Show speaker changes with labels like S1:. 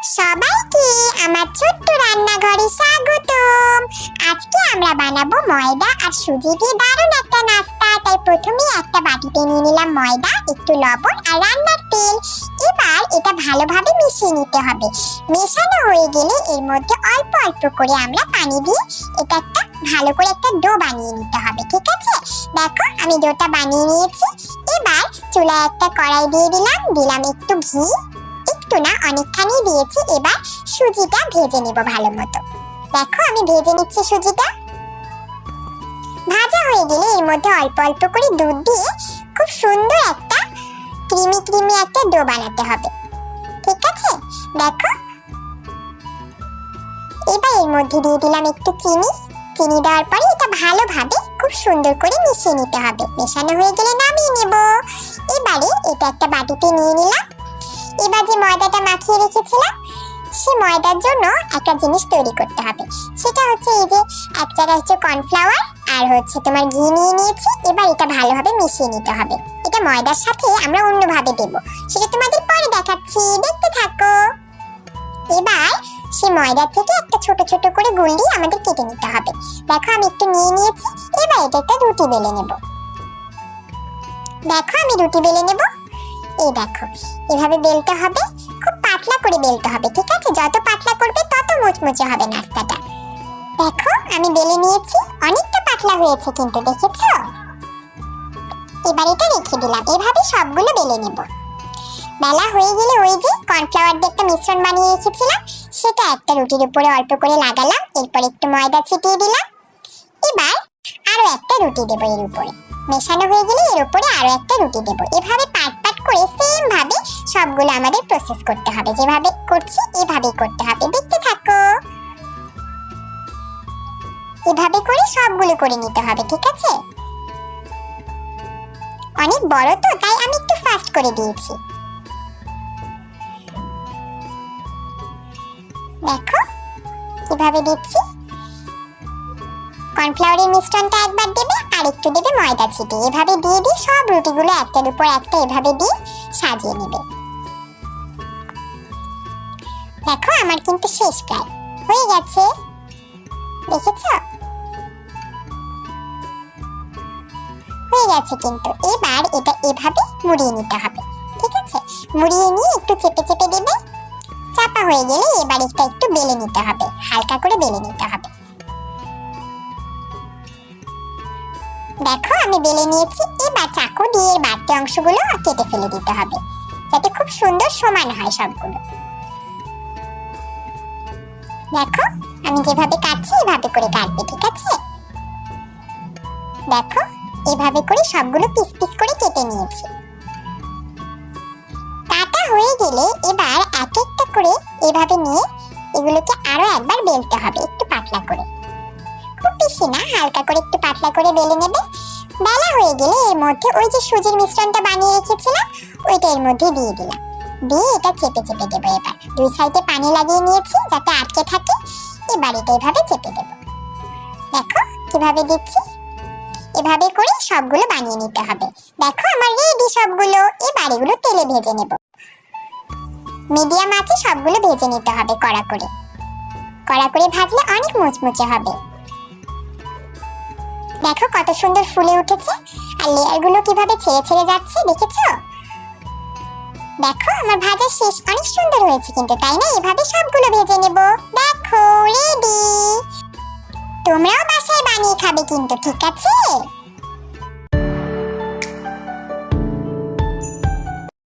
S1: সবাইকে আমার ছোট্ট রান্নাঘরে স্বাগতম। আজকে আমরা বানাবো ময়দা আর সুজি দিয়ে দারুণ একটা নাস্তা। তাই প্রথমে একটা বাটিতে নিয়ে নিলাম ময়দা, একটু লবণ আর রান্নার তেল। এবার এটা ভালোভাবে মিশিয়ে নিতে হবে। মেশানো হয়ে গেলে এর মধ্যে অল্প অল্প করে আমরা পানি দিয়ে এটা একটা ভালো করে একটা ডো বানিয়ে নিতে হবে, ঠিক আছে? দেখো, আমি ডোটা বানিয়ে নিয়েছি। এবার চুলায় একটা কড়াই দিয়ে দিলাম। দিলাম একটু ঘি। একটু না অনেকখানি দিয়েছি, এবার সুজিটা ভেজে নেব ভালো মতো দেখো, আমি ভেজে নিচ্ছি সুজিটা। ভাজা হয়ে গেলে এর মধ্যে অল্প অল্প করে দুধ দিয়ে খুব সুন্দর একটা ক্রিমি ক্রিমি একটা ডো বানাতে হবে। ঠিক আছে? দেখো। এবার এর মধ্যে দিয়ে দিলাম একটু চিনি। চিনি দেওয়ার পরে এটা ভালোভাবে খুব সুন্দর করে মিশিয়ে নিতে হবে। মেশানো হয়ে গেলে নামিয়ে নেব। এবারে এটা একটা বাটিতে নিয়ে নিলাম। এবার যে ময়দাটা মাখিয়ে রেখেছিলাম। সে ময়দার জন্য একটা জিনিস তৈরি করতে হবে। সেটা হচ্ছে এই যে এক জায়গায় হচ্ছে কর্নফ্লাওয়ার আর হচ্ছে তোমার ঘি নিয়ে নিয়েছি। এবার এটা ভালোভাবে মিশিয়ে নিতে হবে। এটা ময়দার সাথে আমরা অন্যভাবে দেব। সেটা তোমাদের পরে দেখাচ্ছি। দেখতে থাকো। এবার সে ময়দা থেকে একটা ছোট ছোট করে গুল্লি আমাদের কেটে নিতে হবে। দেখো আমি একটু নিয়ে নিয়েছি। এবার এটা একটা রুটি বেলে নেব। দেখো আমি রুটি বেলে নেব। এই দেখো, এভাবে বেলতে হবে, খুব পাতলা করে বেলতে হবে, ঠিক আছে? যত পাতলা করবে তত মুচমুচে হবে নাস্তাটা। দেখো, আমি বেলে নিয়েছি, অনেকটা পাতলা হয়েছে কিন্তু, দেখেছ? এবার এটা রেখে দিলাম, এভাবে সবগুলো বেলে নেব। বেলা হয়ে গেলে ওই যে কর্নফ্লাওয়ার দিয়ে একটা মিশ্রণ বানিয়ে রেখেছিলাম, সেটা একটা রুটির উপরে অল্প করে লাগালাম, এরপর একটু ময়দা ছিটিয়ে দিলাম। এবার আরও একটা রুটি দেবো এর উপরে। মেশানো হয়ে গেলে এর উপরে আরও একটা রুটি দেবো। এভাবে পাট করে সেম ভাবে সবগুলো আমাদের প্রসেস করতে হবে। যেভাবে করছি, এভাবেই করতে হবে। দেখতে থাকো। এভাবে করে সবগুলো করে নিতে হবে, ঠিক আছে? অনেক বড় তো, তাই আমি একটু ফাস্ট করে দিয়েছি। দেখো কীভাবে দিচ্ছি। কর্নফ্লাওয়ারের মিশ্রণটা একবার দেবে, আর একটু দেবে ময়দা ছিটিয়ে এভাবে দিয়ে দিয়ে সব রুটিগুলো একটার উপর একটা এভাবে দিয়ে সাজিয়ে নেবে। দেখো, আমার কিন্তু শেষ প্রায়। হয়ে গেছে। দেখেছ? হয়ে গেছে কিন্তু। এবার এটা এভাবে মুড়িয়ে নিতে হবে। ঠিক আছে? মুড়িয়ে নিয়ে একটু চেপে চেপে দেবে। চাপা হয়ে গেলে এবার এটা একটু বেলে নিতে হবে। হালকা করে বেলে নিতে হবে। দেখো, আমি বেলে নিয়েছি। এবার চাকু দিয়ে বাড়তি অংশগুলো কেটে ফেলে দিতে হবে, যাতে খুব সুন্দর সমান হয় সবগুলো। দেখো, আমি যেভাবে কাটছি, এভাবে করে কাটবে, ঠিক আছে? দেখো, এভাবে করে সবগুলো পিস পিস করে কেটে নিয়েছি। কাটা হয়ে গেলে এবার এক একটা করে এভাবে নিয়ে এগুলোকে আরও একবার বেলতে হবে, একটু পাতলা করে। খুব বেশি না, হালকা করে একটু পাতলা করে বেলে নেবে। বেলা হয়ে গেলে এর মধ্যে ওই যে সুজির মিশ্রণটা বানিয়ে রেখেছিলাম, ওইটা এর মধ্যে দিয়ে দিলাম। দিয়ে এটা চেপে চেপে দেবো এবার। দুই সাইডে পানি লাগিয়ে নিয়েছি যাতে আটকে থাকে। এবার এটা এভাবে চেপে দেবো। দেখো কীভাবে দিচ্ছি। এভাবে করে সবগুলো বানিয়ে নিতে হবে। দেখো আমার রেডি সবগুলো। এবার এগুলো তেলে ভেজে নেব। মিডিয়াম আছে সবগুলো ভেজে নিতে হবে কড়া করে। কড়া করে ভাজলে অনেক মুচমুচে হবে। দেখো কত সুন্দর ফুলে উঠেছে। আর লেয়ারগুলো কীভাবে ছেড়ে ছেড়ে যাচ্ছে, দেখেছ? দেখো, আমার ভাজা শেষ। অনেক সুন্দর হয়েছে কিন্তু, তাই না? এভাবে সবগুলো ভেজে নেব। দেখো রেডি তোমরাও বাসায় বানিয়ে খাবে কিন্তু, ঠিক আছে?